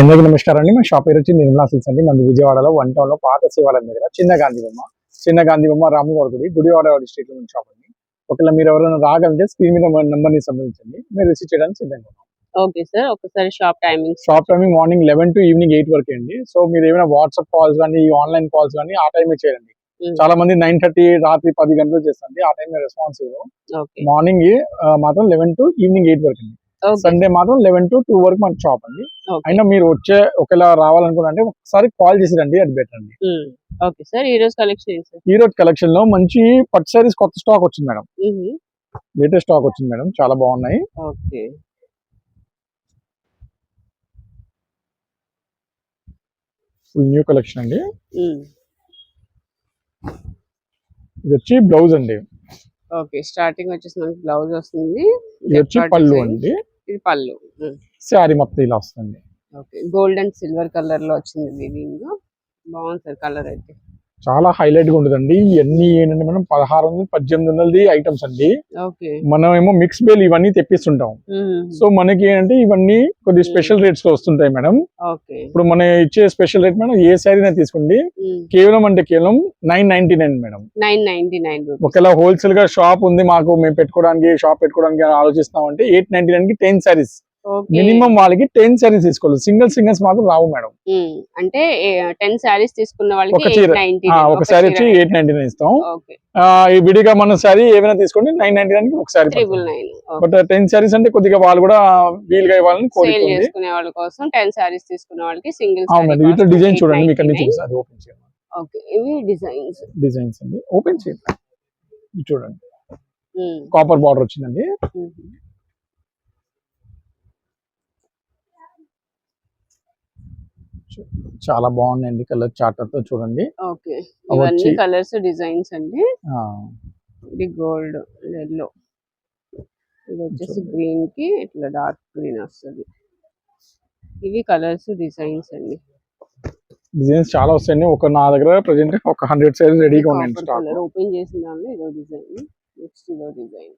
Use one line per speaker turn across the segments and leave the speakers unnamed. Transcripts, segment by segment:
అందరికీ నమస్కారం అండి. మా షాప్ పేరు వచ్చి నిర్మలా సిల్స్ అండి. మన విజయవాడలో వన్ టౌన్లో పాత శివాలయం దగ్గర చిన్న గాంధీ బొమ్మ. చిన్న గాంధీ బొమ్మ రామగౌడ గుడి గుడివాడ డిస్ట్రిక్ట్లో షాప్ అండి. ఒకవేళ మీరు ఎవరైనా రాగలిగితే స్క్రీన్ మీద నెంబర్ని సంబంధించండి మీరు రిసీవ్ చేయడానికి సిద్ధంగా ఉన్నాం.
ఓకే సార్ ఒకసారి shop timings
shop timing morning eleven to evening eight వరకు అండి. సో మీరు ఏమైనా వాట్సాప్ కాల్స్ కానీ ఆన్లైన్ కాల్స్ కానీ ఆ టైమే చేయండి.
Hmm.
చాలా మంది నైన్ థర్టీ రాత్రి పది గంటలు చేస్తుంది ఆ టైం రెస్పాన్స్ మార్నింగ్ మాత్రం లెవెన్ టు ఈవినింగ్ ఎయిట్ వరకు అండి. సండే మాత్రం లెవెన్ టు టూ వరకు మన షాప్ అండి. అయినా మీరు వచ్చే ఒకవేళ రావాలనుకుంటే ఒకసారి కాల్ చేసి రండి అది బెటర్ అండి.
ఓకే సార్ ఈ రోజు కలెక్షన్
ఈ రోజు కలెక్షన్లో మంచి పట్టు సారీస్ కొత్త స్టాక్ వచ్చింది మేడం. లేటెస్ట్ స్టాక్ వచ్చింది మేడం చాలా బాగున్నాయి.
ఓకే
ఫుల్ న్యూ కలెక్షన్ అండి. ఇది వచ్చి బ్లౌజ్ అండి.
ఓకే స్టార్టింగ్ వచ్చేసి మనకి బ్లౌజ్ వస్తుంది.
ఇది వచ్చి పళ్ళు. అండి.
ఇది పళ్ళు.
శారీ మొత్తం ఇలా వస్తుంది.
ఓకే. గోల్డ్ అండ్ సిల్వర్ కలర్లో వచ్చింది వీవింగ్. బాగుంది సార్ కలర్ అయితే.
చాలా హైలైట్గా ఉంటుందండి. ఇవన్నీ ఏంటంటే మనం పదహారు వందలు పద్దెనిమిది వందలది ఐటమ్స్ అండి. మనం ఏమో మిక్స్ బేల్ ఇవన్నీ తెప్పిస్తుంటాం. సో మనకి ఏంటంటే ఇవన్నీ కొద్ది స్పెషల్ రేట్స్లో వస్తుంటాయి మేడం. ఇప్పుడు మనం ఇచ్చే స్పెషల్ రేట్ మేడం ఏ శారీ తీసుకోండి. కేవలం అంటే కేవలం నైన్ నైన్టీ నైన్ మేడం ఒకవేళ హోల్సేల్గా షాప్ ఉంది మాకు మేము పెట్టుకోవడానికి షాప్ పెట్టుకోవడానికి ఆలోచిస్తున్నాం అంటే ఎయిట్ నైన్టీ నైన్కి టెన్ సారీస్
ఓకే
మినిమం వాళ్ళకి టెన్ సారీస్ తీసుకోవాలి. సింగిల్ సింగిల్స్ మాత్రం రావు మేడం.
అంటే టెన్ శారీస్ తీసుకున్న వాళ్ళకి
ఒక సారీ వచ్చి ఎయిట్ నైన్టీ నైన్ ఇస్తాం. ఈ విడిగా మన సారీ ఏమైనా తీసుకోండి నైన్ నైన్టీ నైన్ ఒక సారీ బట్ టెన్ సారీస్ అంటే కొద్దిగా వాళ్ళు కూడా వీలుగా ఇవ్వాలని
సేల్
కోరిక ఉంది
చేసుకునే వాళ్ళ కోసం టెన్ సారీస్ తీసుకునే వాళ్ళకి సింగిల్
అవునండి వీటిలో డిజైన్ చూడండి మీకు అన్ని చూపిస్తారు ఓపెన్ చేయండి.
ఓకే ఇవి డిజైన్స్.
డిజైన్స్ అండి ఓపెన్ చేయండి. చూడండి. కాపర్ బార్డర్ వచ్చిందండి. చాలా బాగున్నాయండి కలర్ చార్టర్తో చూడండి.
ఓకే. ఇవన్నీ కలర్స్ డిజైన్స్ అండి. ఇది గోల్డ్ ఎల్లో ఇది వచ్చేసి గ్రీన్కి ఇట్లా డార్క్ గ్రీన్ వస్తుంది. ఇవి కలర్స్ డిజైన్స్ అండి.
డిజైన్స్ చాలా వస్తాయండి. ఒక నా దగ్గర ప్రజెంట్ ఒక హండ్రెడ్ సైజ్ రెడీగా
కలర్. ఓపెన్ చేసిన దానిలో ఇదో డిజైన్ నెక్స్ట్ ఇదో డిజైన్.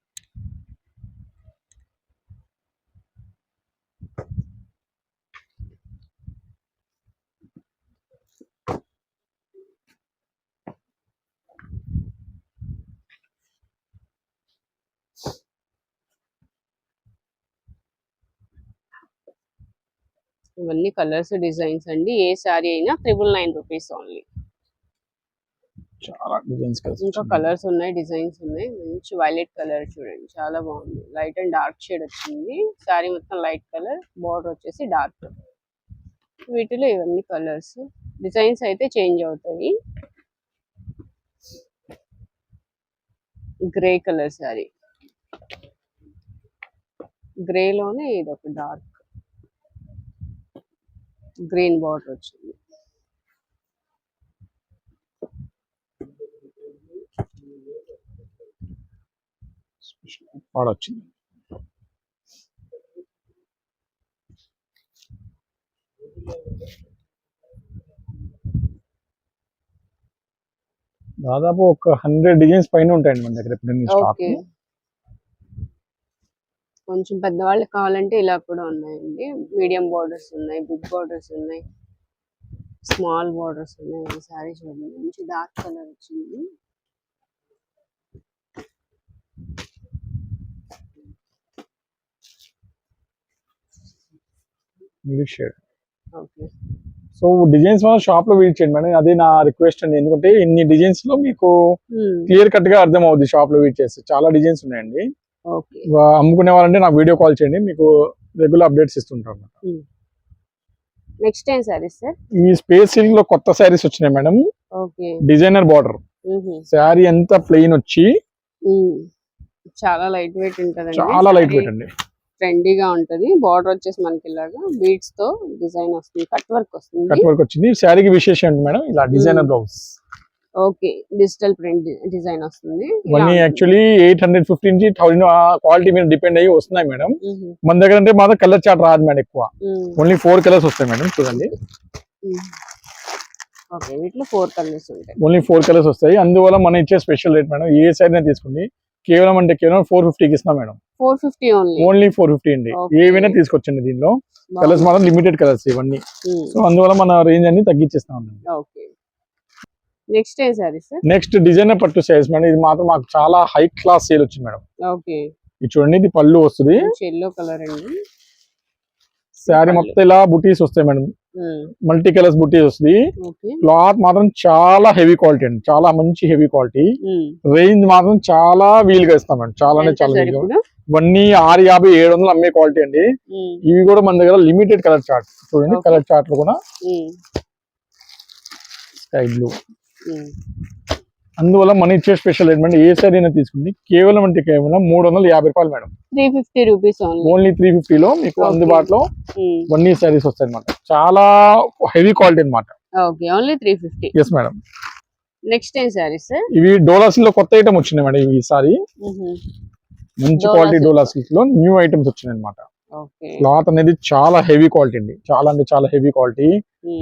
ఇవన్నీ కలర్స్ డిజైన్స్ అండి. ఏ సారీ అయినా త్రిబుల్ నైన్ రూపీస్ ఓన్లీ.
చాలా డిజైన్స్
ఇంకా కలర్స్ ఉన్నాయి డిజైన్స్ ఉన్నాయి. మంచి వైలెట్ కలర్ చూడండి. చాలా బాగుంది. లైట్ అండ్ డార్క్ షేడ్ వచ్చింది. సారీ మొత్తం లైట్ కలర్. బార్డర్ వచ్చేసి డార్క్. వీటిలో ఇవన్నీ కలర్స్. డిజైన్స్ అయితే చేంజ్ అవుతాయి. గ్రే కలర్ సారీ గ్రేలోనే ఇది ఒక డార్క్. గ్రీన్ బార్డర్ వచ్చింది.
దాదాపు ఒక హండ్రెడ్ డిజైన్స్ పైన ఉంటాయండి మన దగ్గర ఇప్పుడు స్టాక్
కొంచెం పెద్దవాళ్ళకి కావాలంటే ఇలా కూడా ఉన్నాయండి. మీడియం బార్డర్స్ ఉన్నాయి బిగ్ బార్డర్స్ ఉన్నాయి స్మాల్ బార్డర్స్ ఉన్నాయి. ఈ సారీ చూడండి మంచి డార్క్ కలర్ వచ్చింది.
English shade
okay.
So designs మన షాప్లో విజిట్ చేయండి మేడం. అదే నా రిక్వెస్ట్ అండి. ఎందుకంటే ఇన్ని డిజైన్స్లో మీకు క్లియర్ కట్గా అర్థం అవుద్ది షాప్లో విజిట్ చేస్తే. చాలా డిజైన్స్ ఉన్నాయండి. అమ్ముకునే వాళ్ళంటే నాకు వీడియో కాల్ చేయండి మీకు రెగ్యులర్ అప్డేట్స్ అన్నమాట.
నెక్స్ట్ ఏం సారీస్ సార్
ఈ స్పేస్ సిల్క్లో కొత్త శారీస్ వచ్చినాయి madam.
Okay.
Designer border sari అంతా ప్లెయిన్ వచ్చి
చాలా లైట్ వెయిట్ ఉంటదండి.
చాలా లైట్ వెయిట్ అండి.
ట్రెండీగా ఉంటది. బార్డర్ వచ్చేసి మనకి ఇలాగా బీడ్స్తో డిజైన్ వస్తుంది. కట్ వర్క్ వస్తుంది.
కట్ వర్క్ వచ్చింది. శారీకి విశేషం మేడం? ఇలా designer blouse
okay digital print design వస్తుంది.
ఇవన్నీ. యాక్చువల్లీ ఎయిట్ హండ్రెడ్ ఫిఫ్టీ నుంచి థౌసండ్ క్వాలిటీ మీద డిపెండ్ అయ్యి వస్తున్నాయి మేడం. మన దగ్గర అంటే మాత్రం కలర్ చార్ట్ రాదు మేడం ఎక్కువ. ఓన్లీ ఫోర్ కలర్స్ వస్తాయి మేడం చూడండి.
మ్మ్. ఓకే వీటిలో ఫోర్ కలర్స్ ఉంటాయి.
ఓన్లీ ఫోర్ కలర్స్ వస్తాయి. అందువల్ల మనం ఇచ్చే స్పెషల్ రేట్ మేడం ఏ సైడ్ తీసుకోండి. కేవలం అంటే కేవలం ఫోర్ ఫిఫ్టీకి ఇస్తున్నాం madam.
Four fifty only
only four fifty అండి. ఏవైనా తీసుకొచ్చండి దీనిలో. కలర్స్ మాత్రం లిమిటెడ్ కలర్స్ ఇవన్నీ. సో అందువల్ల మన రేంజ్ అన్ని తగ్గించేస్తాం
ఓకే. నెక్స్ట్ ఏం సారీస్
నెక్స్ట్ డిజైనర్ పట్టు సారీస్ మేడం. ఇది మాత్రం మాకు చాలా హై క్లాస్ సేల్ వచ్చింది మేడం.
ఓకే.
ఇది చూడండి ఇది పళ్ళు వస్తుంది.
ఎల్లో కలర్ అండి.
శారీ. మొత్తం ఇలా బుటీస్ వస్తాయి మేడం. మల్టీ కలర్స్ బుటీస్ వస్తుంది. క్లాత్ మాత్రం చాలా హెవీ క్వాలిటీ అండి. చాలా మంచి హెవీ క్వాలిటీ రేంజ్ మాత్రం చాలా వీలుగా ఇస్తాం మేడం. చాలానే చాలా వీలుగా ఇవన్నీ ఆరు యాభై ఏడు వందలు అమ్మే క్వాలిటీ అండి. ఇవి కూడా మన దగ్గర లిమిటెడ్ కలర్ చార్ట్ చూడండి. కలర్ చార్ట్లు కూడా స్కై బ్లూ. అందువల్ల మన ఇచ్చే స్పెషల్ ఏంటంటే ఏ సారీ అయినా తీసుకుంది కేవలం అంటే కేవలం మూడు వందల యాభై రూపాయలు madam.
Three fifty rupees only
three ఫిఫ్టీలో మీకు. అందుబాటులో వన్నీ సారీస్ వస్తాయి అనమాట చాలా హెవీ క్వాలిటీ అన్నమాట.
Okay only three fifty.
Yes madam
next ఏం సారీస్
ఇవి డోలా సిల్క్లో కొత్త ఐటమ్ వచ్చినాయి మేడం ఇవి ఈసారి మంచి క్వాలిటీ
silk.
డోలా సిల్క్లో న్యూ ఐటమ్స్ వచ్చినాయి అనమాట క్లాత్ అనేది చాలా హెవీ క్వాలిటీ అండి. చాలా అంటే చాలా హెవీ క్వాలిటీ.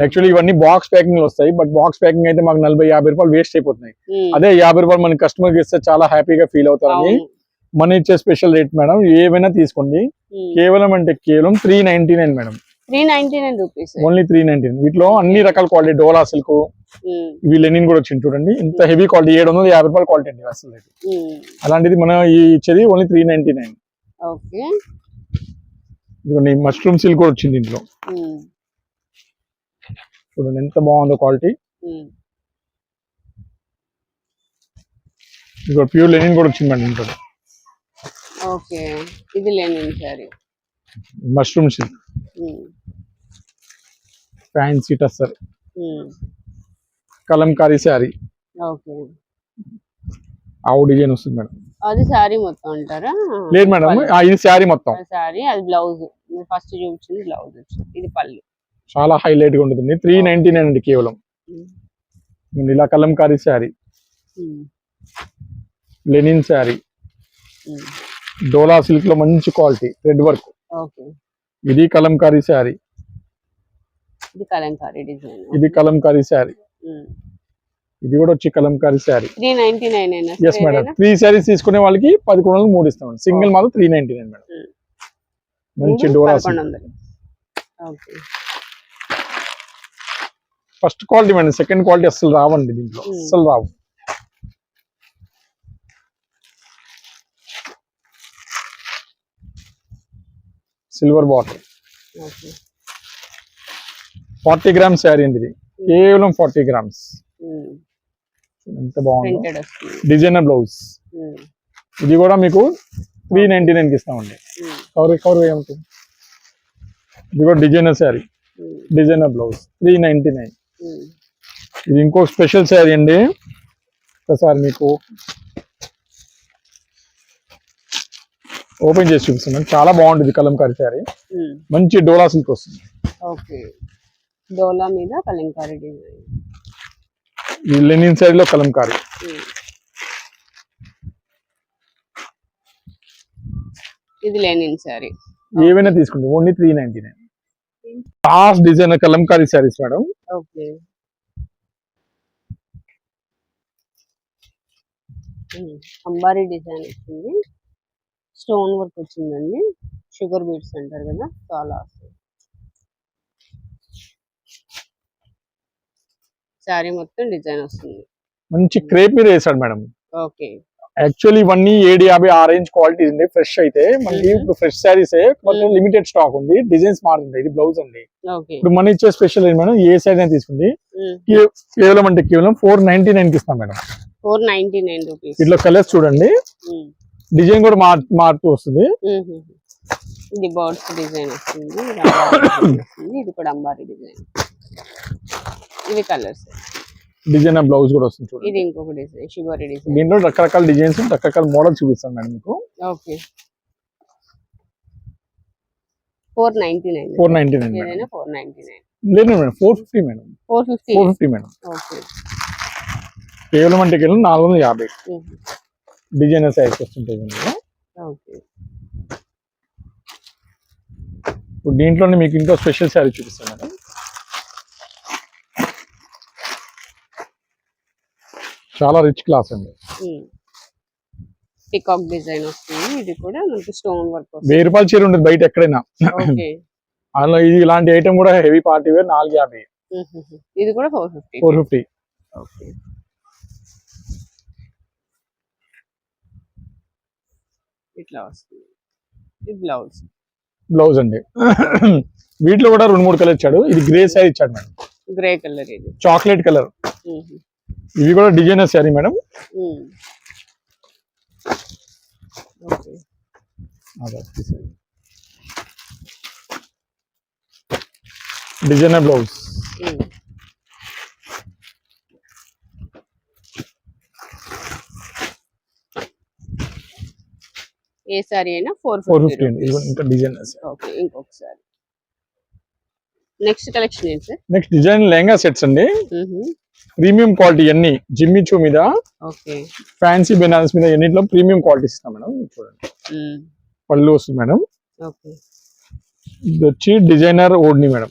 యాక్చువల్లీ ఇవన్నీ బాక్స్ ప్యాకింగ్ వస్తాయి. బట్ బాక్స్ ప్యాకింగ్ అయితే మాకు నలభై యాభై రూపాయలు వేస్ట్ అయిపోతున్నాయి. అదే యాభై రూపాయలు మన కస్టమర్ ఇస్తే చాలా హ్యాపీగా ఫీల్ అవుతారని మన ఇచ్చే స్పెషల్ రేట్ మేడం. ఏవైనా తీసుకోండి. కేవలం అంటే కేవలం three ninety nine madam.
Three ninety nine rupees.
Only three ninety nine. వీటిలో అన్ని రకాల క్వాలిటీ. డోలా సిల్క్. ఇవి లెనిన్ కూడా వచ్చింది చూడండి. ఇంత హెవీ క్వాలిటీ. ఏడు వందల యాభై రూపాయల క్వాలిటీ అండి అసలు. అలాంటిది మనం ఇచ్చేది only three ninety nine.
Okay.
ఇదిగోండి మష్రూమ్ సిల్క్ కూడా వచ్చింది ఇంట్లో. చూడండి ఎంత బాగుందో క్వాలిటీ ఇదిగో ప్యూర్ లెనిన్ కూడా వచ్చింది మేడం ఇంట్లో.
ఓకే ఇది linen sari
mushroom silk fancy tussar. Kalamkari sari
okay.
ఆవు డిజైన్ వస్తుంది మేడం.
అది సారీ మొత్తం అంటారా?
లేదు మేడం ఆ, ఇది శారీ మొత్తం.
సారీ అది బ్లౌజ్. ఫస్ట్ చూపించింది బ్లౌజ్. ఇది పళ్ళు.
చాలా హైలైట్గా ఉంటుంది త్రీ నైన్టీ నైన్ అండి కేవలం. ఇలా కలంకారీ శారీ. లెనిన్ శారీ. డోలా సిల్క్లో మంచి క్వాలిటీ రెడ్ వర్క్.
ఓకే.
ఇది కలంకారీ శారీ.
ఇది కలంకారీ డిజైన్.
ఇది కలంకారీ శారీ. ఇది కూడా వచ్చి Kalamkari sari. Yes madam three saris తీసుకునే వాళ్ళకి పదకొండు వందలు మూడు ఇస్తాం సింగిల్ మాత్రం త్రీ నైన్టీ నైన్ మేడం. మంచి
okay.
First quality madam second quality అస్సలు రావండి దీంట్లో. అస్సలు రావు. Silver bottle forty grams sari అండి ఇది. కేవలం ఫార్టీ గ్రామ్స్ ఎంత బాగుంది. Designer blouse. ఇది కూడా మీకు త్రీ నైన్టీ నైన్కి ఇస్తామండి. కవర్ కవర్ ఏముంటుంది ఇది కూడా designer sari. Designer blouse. Three ninety nine. ఇది ఇంకో స్పెషల్ శారీ అండి. ఒకసారి మీకు ఓపెన్ చేసి చూపిస్తున్నాను. చాలా బాగుంటుంది కలంకారీ శారీ. మంచి డోలా సిల్క్ వస్తుంది.
ఓకే. డోలా మీద కలంకారీ డిజైన్.
ఈ లెనిన్ శారీలో కలంకారీ.
ఇది లెనిన్ సారీ.
ఏవైనా తీసుకోండి only three ninety nine last designer Kalamkari saris madam
okay. అంబారీ design వచ్చింది. స్టోన్ వర్క్ వచ్చిందండి. షుగర్ బీట్స్ అంటారు కదా చాలా శారీ మొత్తం డిజైన్ వస్తుంది.
మంచి క్రేప్ మీద వేసాడు మేడం.
ఓకే.
యాక్చువల్లీ ఇవన్నీ ఏడు యాభై ఆ రేంజ్ క్వాలిటీ ఉంది ఫ్రెష్ అయితే.
Mhm.
ఇప్పుడు ఫ్రెష్ శారీస్. లిమిటెడ్ స్టాక్ ఉంది డిజైన్స్ మారుతుంది ఇది బ్లౌజ్ అండి
ఓకే.
ఇప్పుడు మన ఇచ్చే స్పెషల్ ఏంటి మేడం? ఏ సైడ్ అయినా తీసుకుంది. కేవలం అంటే కేవలం ఫోర్ నైన్టీ నైన్కి ఇస్తాం madam.
Four ninety nine rupees
ఇట్లా కలర్స్ చూడండి. డిజైన్ కూడా మార్ మారుతూ వస్తుంది.
ఇది బర్డ్స్ డిజైన్ వస్తుంది ఇది కూడా అంబారీ డిజైన్ ఇవి కలర్స్.
డిజైన్ బ్లౌజ్ కూడా వస్తుంది చూడండి.
ఇది ఇంకొక డిజైన్ షుగర్ డిజైన్.
దీంట్లో రకరకాల డిజైన్స్ రకరకాల మోడల్స్ చూపిస్తాను మేడం మీకు.
Okay. Four ninety nine
four ninety nine madam.
Four ninety nine
లేదు madam four fifty madam.
Four fifty
four fifty madam.
Okay.
కేవలం అంటే కేవలం నాలుగు వందల యాభై. డిజైనర్ సైజ్ వస్తుంటాయి ఇందులో.
ఓకే.
ఇప్పుడు దీంట్లోనే మీకు ఇంకో స్పెషల్ శారీ చూపిస్తాను మేడం. చాలా రిచ్ క్లాస్ అండి.
పికాక్ డిజైన్ వస్తుంది. ఇది కూడా మనకి స్టోన్ వర్క్
వెయ్యి రూపాయల చీర ఉంటుంది బయట ఎక్కడైనా. అందులో ఇది ఇలాంటి ఐటమ్ కూడా హెవీ పార్టీ వేర్ నాలుగు యాభై.
ఇది కూడా ఫోర్ ఫిఫ్టీ
ఫోర్ ఫిఫ్టీ
ఇట్లా వస్తుంది. ఇది బ్లౌజ్
బ్లౌజ్ అండి. వీటిలో కూడా రెండు మూడు కలర్ ఇచ్చాడు. ఇది గ్రే శారీ ఇచ్చాడు మేడం.
గ్రే కలర్ ఇది.
Chocolate colour. ఇవి కూడా designer sari madam. Designer blouse.
ఏ సారీ అయినా ఫోర్
ఫోర్
ఫిఫ్టీ
ఇంకా డిజైనర్
ఓకే ఇంకొకసారి నెక్స్ట్ కలెక్షన్ ఏంటి sir
next design lehenga sets అండి. ప్రీమియం క్వాలిటీ అన్ని జిమ్మి చూ మీద
ఓకే.
ఫ్యాన్సీ బెనారస్ మీద ఎన్నిట్లో ప్రీమియం క్వాలిటీ ఇస్తాం మేడం? చూడండి. పళ్ళు వస్తుంది మేడం. ఇది వచ్చి designer odhni madam.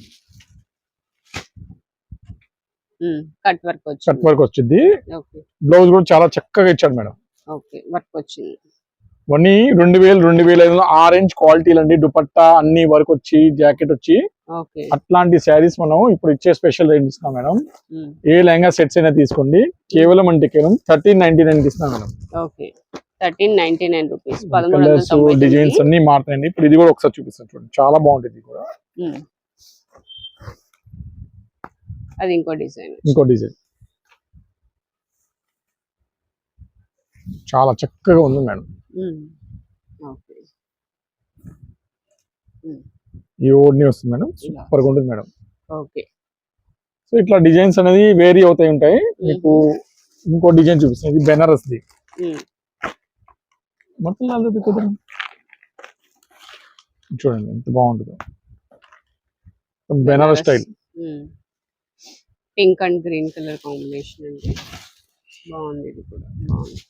Cut work
cut
వచ్చింది
వర్క్ వచ్చింది.
ఓకే.
బ్లౌజ్ కూడా చాలా చక్కగా ఇచ్చాడు మేడం.
ఓకే. వర్క్ వచ్చింది.
ఇవన్నీ రెండు వేలు రెండు వేల ఐదు వందలు ఆరెంజ్ క్వాలిటీలు అండి. దుపట్టా అన్ని వర్క్ వచ్చి జాకెట్ వచ్చి. అట్లాంటి శారీస్ మనం ఇప్పుడు ఇచ్చే స్పెషల్ రేట్ ఇస్తున్నాం మేడం. ఏ లెహంగా సెట్స్ అయినా తీసుకోండి. కేవలం అంటే కేవలం థర్టీన్ నైన్టీ నైన్ ఇస్తున్నాం మేడం. Colours designs. అన్ని మారుతాయండి. ఇప్పుడు ఇది కూడా ఒకసారి చూపిస్తాను చూడండి. చాలా బాగుంటుంది ఇది కూడా.
అది ఇంకో డిజైన్
ఇంకో డిజైన్. చాలా చక్కగా ఉంది మేడం.
ఓకే.
ఈ ఓడ్ని వస్తుంది మేడం. సూపర్గా ఉంటుంది మేడం.
ఓకే.
సో ఇట్లా డిజైన్స్ అనేది వేరీ అవుతాయి ఉంటాయి. మీకు ఇంకో డిజైన్ చూపిస్తాను. ఇది బెనారస్ ది
మ్మ్.
మొత్తం లాలేదు కుదరం చూడండి ఎంత బాగుంటుందో. Banaras style.
Pink and green colour combination అండి. బాగుంది ఇది కూడా. బాగుంది.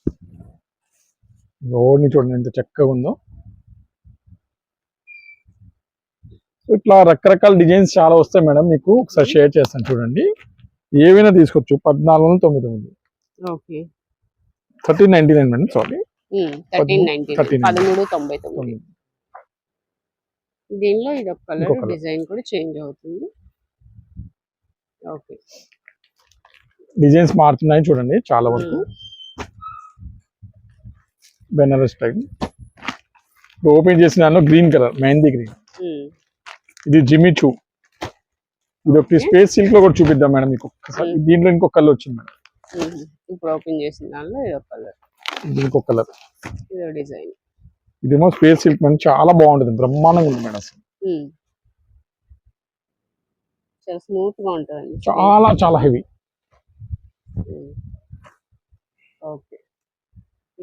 రోడ్ని చూడండి ఎంత చక్కగా ఉందో. ఇట్లా రకరకాల డిజైన్స్ చాలా వస్తాయి మేడం మీకు ఒకసారి షేర్ చేస్తాను చూడండి. ఏవైనా తీసుకోవచ్చు పద్నాలుగు వందల తొమ్మిది
okay.
Thirteen ninety nine madam sari.
Thirteen ninety
13.99.
పదమూడు తొంభై తొమ్మిది. దీనిలో ఇది ఒక కలర్. డిజైన్ కూడా చేంజ్ అవుతుంది. ఓకే.
డిజైన్స్ మారుతున్నాయి చూడండి చాలా వరకు. బెనారస్ టైప్ ఓపెన్ చేసిన దానిలో గ్రీన్ కలర్ మెహందీ గ్రీన్ ఇది జిమ్మి చూ ఇది ఒకటి స్పేస్ సిల్క్లో కూడా చూపిద్దాం మేడం మీకు. ఒక్కసారి. దీంట్లో ఇంకొక కలర్ వచ్చింది మేడం.
ఇప్పుడు ఓపెన్ చేసిన దానిలో ఇది కలర్
ఇంకొక కలర్
ఇది డిజైన్
ఇదేమో స్పేస్ సిల్క్ మేడం చాలా బాగుంటుంది. బ్రహ్మాండంగా ఉంటుంది మేడం అసలు.
చాలా స్మూత్గా ఉంటుందండి.
చాలా చాలా హెవీ
ఓకే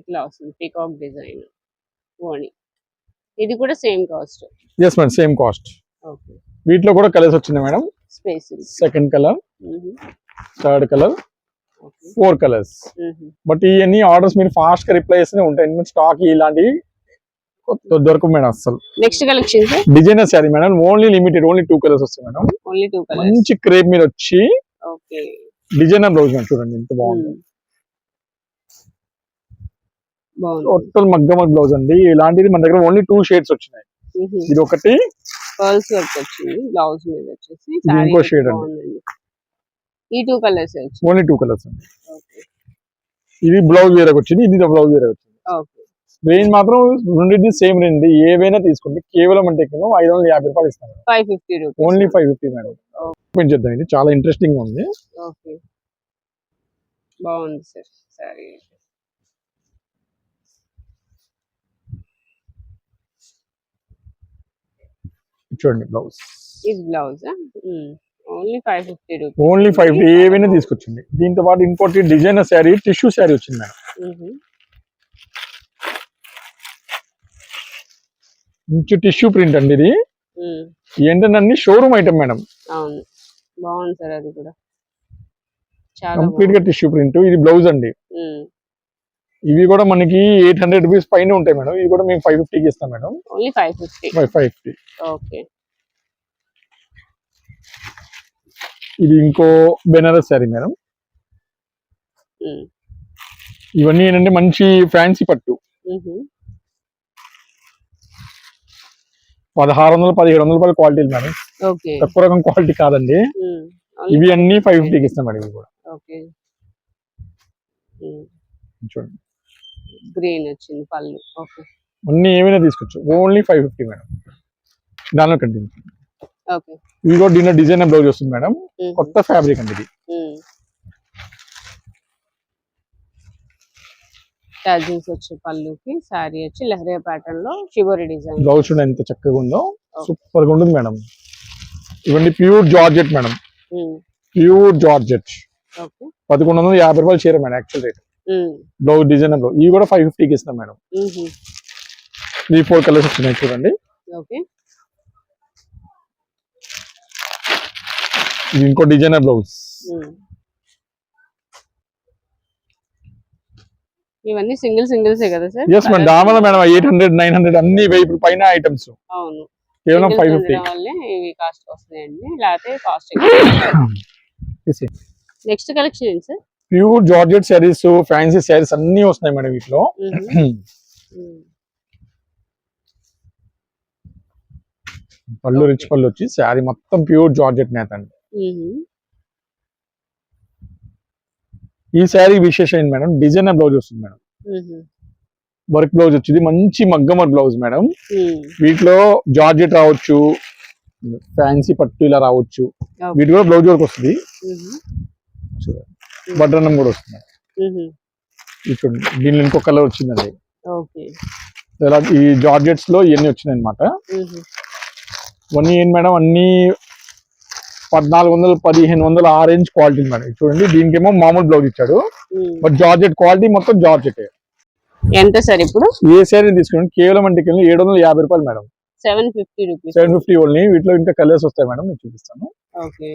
ఇట్లా వస్తుంది. పికాక్ డిజైన్ ఓని ఇది కూడా same cost
yes madam same cost
okay
వీటిలో కూడా కలర్స్ వచ్చినాయి madam
space
second colour third colour four colours but ఇవన్నీ ఆర్డర్స్ మీరు ఫాస్ట్గా రిప్లై చేస్తూనే ఉంటాయి. స్టాక్ ఇలాంటివి దొరకవు మేడం అసలు
next collection
designer sari madam only limited only two colours వస్తాయి మేడం
ఓన్లీ టూ కలర్స్
మంచి క్రేప్ మీద వచ్చి
ఓకే
డిజైనర్ బ్లౌజ్ మేడం చూడండి ఎంత బాగుంది.
బాగుంది
టోటల్ మగ్గమ బ్లౌజ్ అండి. ఇలాంటిది మన దగ్గర ఓన్లీ టూ షేడ్స్ వచ్చినాయి. ఇది ఒకటి
పర్ల్స్ వర్క్ వచ్చింది. బ్లౌజ్ మీద వచ్చేసి
ఇది
saree
ఇంకో
అయితే
shade అండి.
ఈ two colours
only two colours అండి. ఇది బ్లౌజ్ వేరే వచ్చింది ఇది బ్లౌజ్ వేరే వచ్చింది. రేంజ్ మాత్రం రెండింటిది సేమ్ రేంజ్ ఏవైనా తీసుకోండి కేవలం అంటే ఐదు వందల యాభై రూపాయలు ఇస్తాను
five fifty
only five fifty madam. Open చేద్దాం ఇది. చాలా ఇంట్రెస్టింగ్ ఉంది.
బాగుంది సార్ సారీ
చూడండి బ్లౌజ్.
ఇది blouse only five fifty rupees.
Only five ఏవైనా తీసుకొచ్చింది. దీంతో పాటు ఇంకోటి డిజైనర్ శారీ టిష్యూ శారీ వచ్చింది మేడం. మంచి టిష్యూ ప్రింట్ అండి ఇది. ఏంటంటే అన్ని షోరూమ్ ఐటమ్ మేడం.
అవును. బాగుంది సార్ అది కూడా.
కంప్లీట్గా టిష్యూ ప్రింట్ ఇది బ్లౌజ్ అండి. ఇవి కూడా మనకి ఎయిట్ హండ్రెడ్ రూపీస్ పైన ఉంటాయి మేడం. ఇవి కూడా మేము ఫైవ్ ఫిఫ్టీకి ఇస్తాం madam.
Only five fifty.
Five fifty.
Okay.
ఇది ఇంకో బెనారస్ శారీ మేడం. ఇవన్నీ ఏంటంటే మంచి ఫ్యాన్సీ పట్టు. పదహారు వందలు పదిహేడు వందల రూపాయల క్వాలిటీలు మేడం. తక్కువ రకం క్వాలిటీ కాదండి. ఇవి అన్ని ఫైవ్ ఫిఫ్టీకి ఇస్తాం మేడం ఇవి కూడా. చూడండి.
గ్రీన్ వచ్చింది పళ్ళు. ఓకే.
అన్ని ఏమైనా తీసుకోవచ్చు ఓన్లీ ఫైవ్ ఫిఫ్టీ మేడం. దానిలో కంటిన్యూ.
ఓకే.
ఇది కూడా దీనిలో డిజైన్ బ్లౌజ్ వస్తుంది మేడం. కొత్త ఫ్యాబ్రిక్ అండి ఇది.
టాజిల్స్ వచ్చే పళ్ళుకి శారీ వచ్చి లహరియా ప్యాటర్న్లో షిబోరి డిజైన్
బ్లౌజ్ చూడండి ఎంత చక్కగా ఉందో. సూపర్గా ఉంటుంది మేడం. ఇవన్నీ pure georgette madam. Pure georgette. పదకొండు వందల యాభై రూపాయలు చీర madam actual rate blouse design blouse ఇవి కూడా ఫైవ్ ఫిఫ్టీకి ఇస్తాం మేడం. త్రీ ఫోర్ కలర్స్ వచ్చినాయి చూడండి.
ఓకే.
ఇది ఇంకో డిజైనర్ బ్లౌజ్
ఇవన్నీ సింగిల్ సింగిల్స్ కదా sir?
Yes madam Damala madam eight hundred nine hundred అన్ని వెయ్యి పైన ఐటమ్స్
అవును.
కేవలం ఫైవ్ ఫిఫ్టీ
ఇవి కాస్ట్ వస్తున్నాయండి లేకపోతే కాస్ట్ నెక్స్ట్ కలెక్షన్ ఏంటి sir?
Pure georgette saris fancy saris అన్ని వస్తున్నాయి మేడం వీటిలో. పళ్ళు రిచ్ పళ్ళు వచ్చి శారీ మొత్తం ప్యూర్ జార్జెట్ నేత అండి. ఈ శారీ విశేషం ఏంటి మేడం? డిజైనర్ బ్లౌజ్ వస్తుంది మేడం. వర్క్ బ్లౌజ్ వచ్చింది. మంచి మగ్గమర్ బ్లౌజ్ మేడం. వీటిలో జార్జెట్ రావచ్చు ఫ్యాన్సీ పట్టు ఇలా రావచ్చు. వీటి కూడా బ్లౌజ్ వర్క్ వస్తుంది. బట్రన్నం కూడా వస్తుంది. ఇప్పుడు దీనిలో ఇంకో కలర్ వచ్చిందండి.
ఓకే.
ఇలా ఈ జార్జెట్స్లో ఇవన్నీ వచ్చినాయి అనమాట ఇవన్నీ ఏంటి మేడం? అన్ని పద్నాలుగు వందలు పదిహేను వందలు ఆ రేంజ్ క్వాలిటీ మేడం. చూడండి దీనికేమో మామూలు బ్లౌజ్ ఇచ్చాడు. బట్ జార్జెట్ క్వాలిటీ మొత్తం జార్జెట్.
ఎంత సార్ ఇప్పుడు?
ఏ శారీ తీసుకుని కేవలం అంటే ఏడు వందల యాభై రూపాయలు madam.
Seven fifty rupees.
Seven fifty only. వీటిలో ఇంకా కలర్స్ వస్తాయి మేడం నేను చూపిస్తాను.
Okay.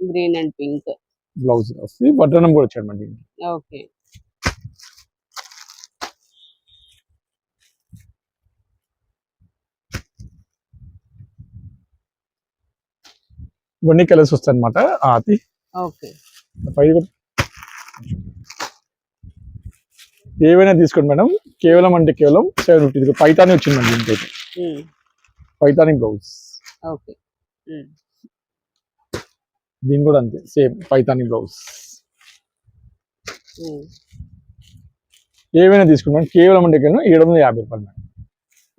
Green and pink.
Blouse వస్తుంది బట్రనం కూడా వచ్చాడు
ఓకే.
ఇవన్నీ కలర్స్ వస్తాయి అనమాట అది
ఓకే
ఏవైనా తీసుకోండి మేడం కేవలం అంటే కేవలం సెవెన్ ఫిఫ్టీ పైతాని వచ్చింది మేడం దీనికైతే. పైతాని బ్లౌజ్.
ఓకే.
దీని కూడా అంతే సేమ్ పైతాని బ్లౌజ్. ఏవైనా తీసుకోండి మేడం కేవలం అంటే ఏడు వందల యాభై రూపాయలు మేడం.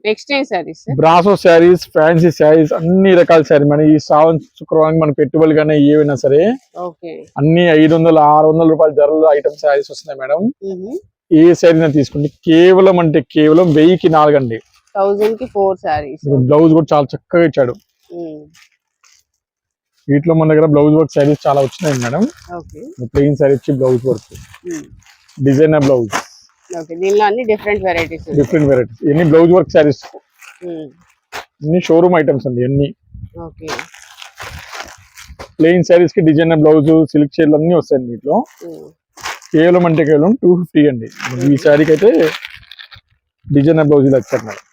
నెక్స్ట్ ఏం sir
brasso saris fancy saris అన్ని రకాల శారీ మేడం. ఈ శ్రావణ శుక్రవారం మన పెట్టుబడి కానీ ఏవైనా సరే అన్ని ఐదు వందల ఆరు వందల రూపాయల ధరలు ఐటమ్ శారీస్ వస్తున్నాయి మేడం. ఏ శారీ తీసుకుంటే కేవలం అంటే కేవలం వెయ్యికి నాలుగండి.
థౌజండ్కి ఫోర్ సారీస్
బ్లౌజ్ కూడా చాలా చక్కగా ఇచ్చాడు. వీటిలో మన దగ్గర బ్లౌజ్ వర్క్ శారీస్ చాలా వచ్చినాయి మేడం. ప్లెయిన్ వచ్చి blouse work designer blouse
okay దీనిలో అన్ని డిఫరెంట్ వెరైటీస్
డిఫరెంట్ వెరైటీస్ ఎన్ని బ్లౌజ్ వర్క్ శారీస్ అన్ని షోరూమ్ ఐటమ్స్ అండి అన్ని
ఓకే.
ప్లెయిన్ శారీస్కి డిజైనర్ బ్లౌజ్ సిల్క్ షేడ్లు అన్ని వస్తాయండి వీటిలో. కేవలం అంటే కేవలం టూ ఫిఫ్టీ అండి. ఈ శారీకి అయితే డిజైనర్ బ్లౌజ్ ఇలా ఇచ్చారు మేడం.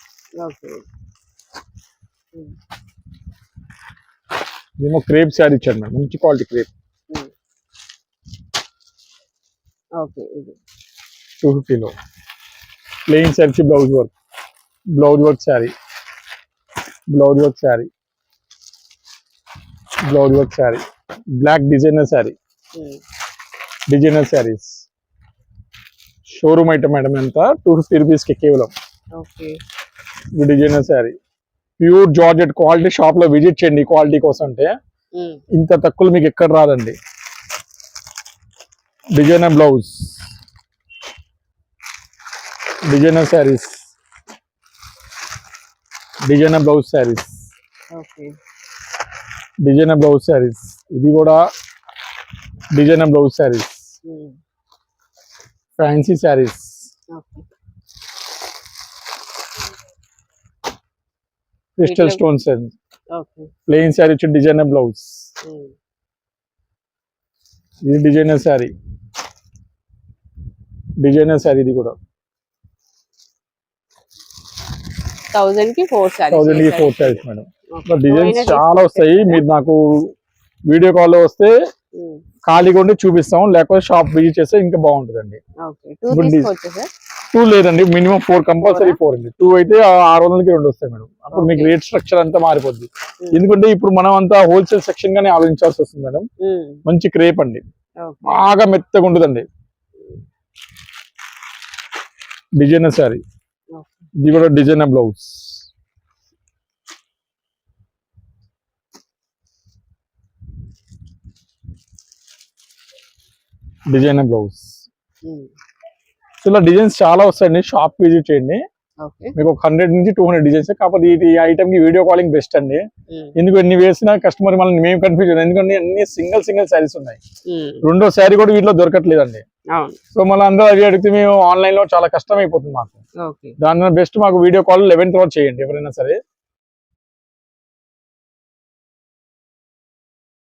ఇదేమో క్రేప్ శారీ ఇచ్చారు మేడం మంచి క్వాలిటీ క్రేప్.
ఓకే ఇది.
టూ ఫిఫ్టీలో. Plain sari blouse work. Blouse work sari blouse work sari blouse work sari black designer sari designer saris showroom item madam ఎంత? టూ ఫిఫ్టీ రూపీస్కి కేవలం. Designer sari pure georgette quality షాప్లో visit చేయండి quality కోసం అంటే. ఇంత తక్కువ మీకు ఎక్కడ రాదండి. Designer blouse. Designer saris. Designer blouse saris. Designer blouse saris. ఇది కూడా designer blouse saris. Fancy saris. Crystal stones
okay
plain sari వచ్చి డిజైనర్ బ్లౌజ్ ఇది డిజైనర్ శారీ డిజైనర్ శారీ ఇది కూడా.
థౌజండ్కి ఫోర్
థౌసండ్కి ఫోర్ శారీస్ మేడం డిజైన్స్ చాలా వస్తాయి. మీరు నాకు వీడియో కాల్లో వస్తే ఖాళీగా ఉండి చూపిస్తాం లేకపోతే షాప్ విజిట్ చేస్తే ఇంకా బాగుంటుందండి.
టూ
లేదండి మినిమం ఫోర్ కంపల్సరీ ఫోర్ అండి. టూ అయితే ఆరు వందలకి రెండు వస్తాయి మేడం. అప్పుడు మీకు. రేట్ స్ట్రక్చర్ అంతా మారిపోద్ది. ఎందుకంటే ఇప్పుడు మనం అంతా హోల్సేల్ సెక్షన్ గానే ఆలోచించాల్సి వస్తుంది మేడం. మంచి క్రేప్ అండి. బాగా మెత్తగా ఉంటుందండి. డిజైనర్ శారీ ఇది కూడా డిజైనర్ బ్లౌజ్ డిజైనర్ బ్లౌజ్ ఇలా డిజైన్స్ చాలా వస్తాయండి. షాప్ విజిట్ చేయండి. మీకు ఒక హండ్రెడ్ నుంచి టూ హండ్రెడ్ డిజైన్స్ కాకపోతే ఈ ఐటమ్కి వీడియో కాలింగ్ బెస్ట్ అండి. ఎందుకు ఎన్ని వేసినా కస్టమర్ మళ్ళీ మేము కన్ఫ్యూజ్ ఎందుకంటే అన్ని సింగిల్ సింగిల్ శారీస్ ఉన్నాయి. రెండో శారీ కూడా వీటిలో దొరకట్లేదండి. సో మళ్ళీ అందరూ అవి అడిగితే మేము ఆన్లైన్లో చాలా కష్టం అయిపోతుంది మాకు దాని బెస్ట్ మాకు వీడియో కాల్ లెవెన్ తర్వాత చేయండి ఎవరైనా సరే.